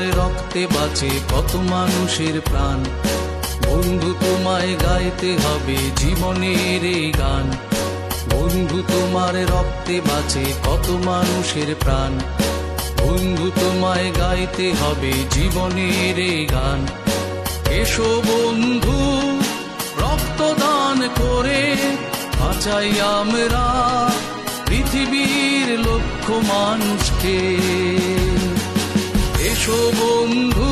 রক্তে বাঁচে কত মানুষের প্রাণ। বন্ধু, তোমায় গাইতে হবে জীবনের এই গান। বন্ধু, তোমার রক্তে বাঁচে কত মানুষের প্রাণ। বন্ধু, তোমায় গাইতে হবে জীবনের এই গান। এসো বন্ধু, রক্তদান করে বাঁচাই আমরা পৃথিবীর লক্ষ মানুষকে। এসো বন্ধু,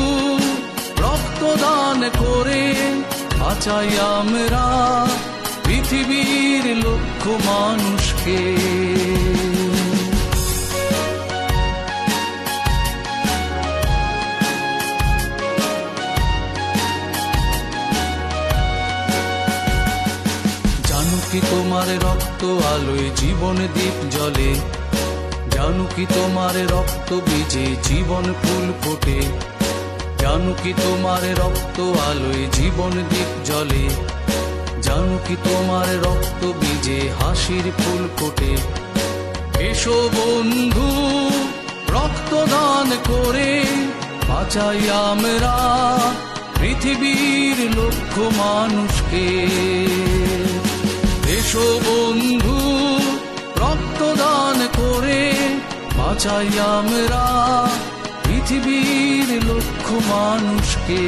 রক্তদান করে বাঁচাই আমরা পৃথিবীর লক্ষ মানুষকে। জানো কি তোমার রক্ত আলোয় জীবন দ্বীপ জলে? জানো কি তোমার রক্ত বীজে জীবন ফুল ফোটে? জানো কি তোমার রক্ত আলোয় জীবন দ্বীপ জলে জানো কি তোমার রক্ত বীজে হাসির ফুল ফোটে? এসো বন্ধু, রক্তদান করে বাঁচাই আমরা পৃথিবীর লক্ষ মানুষকে। এসো বন্ধু, রক্তদান করে বাঁচাই আমরা পৃথিবীর লক্ষ মানুষকে।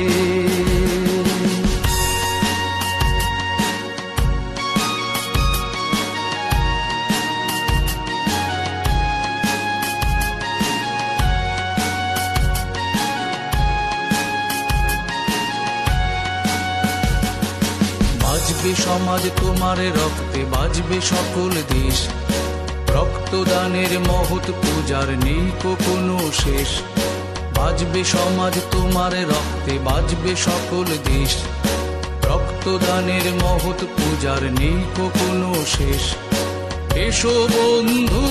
বাজবে সমাজ তোমার রক্তে বাজবে সকল দেশ। রক্তদানের মহৎ পূজার নেই কোনো শেষ। বাজবে সমাজ তোমার রক্তে, বাজবে সকল দেশ। রক্তদানের মহৎ পূজার নেই কোনো শেষ। এসো বন্ধু,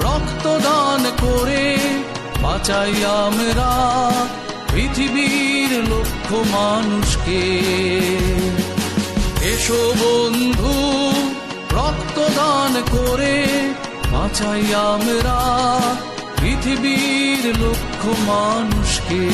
রক্তদান করে বাঁচাই আমরা পৃথিবীর লক্ষ মানুষকে। এসো বন্ধু, রক্তদান করে বাঁচাই আমরা পৃথিবীর লক্ষ্য মানুষকে।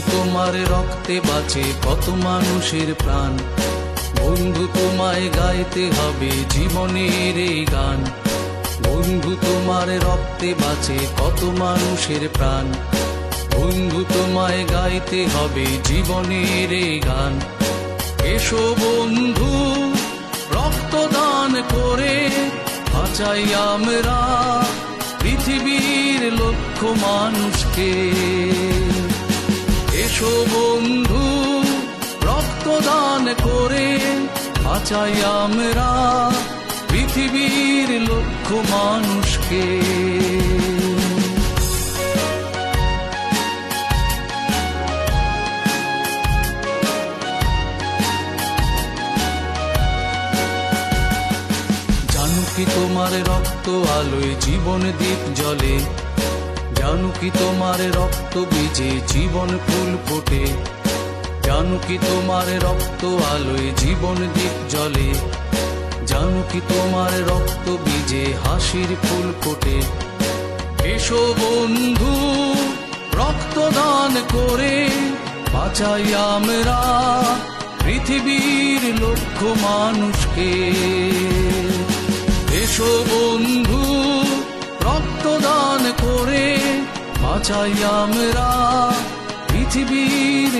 তোমার রক্তে বাঁচে কত মানুষের প্রাণ। বন্ধু, তোমায় গাইতে হবে জীবনের এই গান। বন্ধু, তোমার রক্তে বাঁচে কত মানুষের প্রাণ। বন্ধু, তোমায় গাইতে হবে জীবনের এই গান। এসো বন্ধু, রক্তদান করে বাঁচাই আমরা পৃথিবীর লক্ষ মানুষকে। এসো বন্ধু, রক্তদান করে বাঁচাই আমরা পৃথিবীর লক্ষ মানুষকে। জানো কি তোমার রক্ত আলোয় জীবন দ্বীপ জলে? জানো কি তোমার রক্ত বীজে জীবন ফুল ফোটে? জানো কি তোমার রক্ত আলোয় জীবন দ্বীপ জলে জানো কি তোমার রক্ত বীজে হাসির ফুল ফোটে? এসো বন্ধু, রক্তদান করে বাঁচাই আমরা পৃথিবীর লক্ষ মানুষকে। এসো বন্ধু বাঁচাই আমরা পৃথিবীর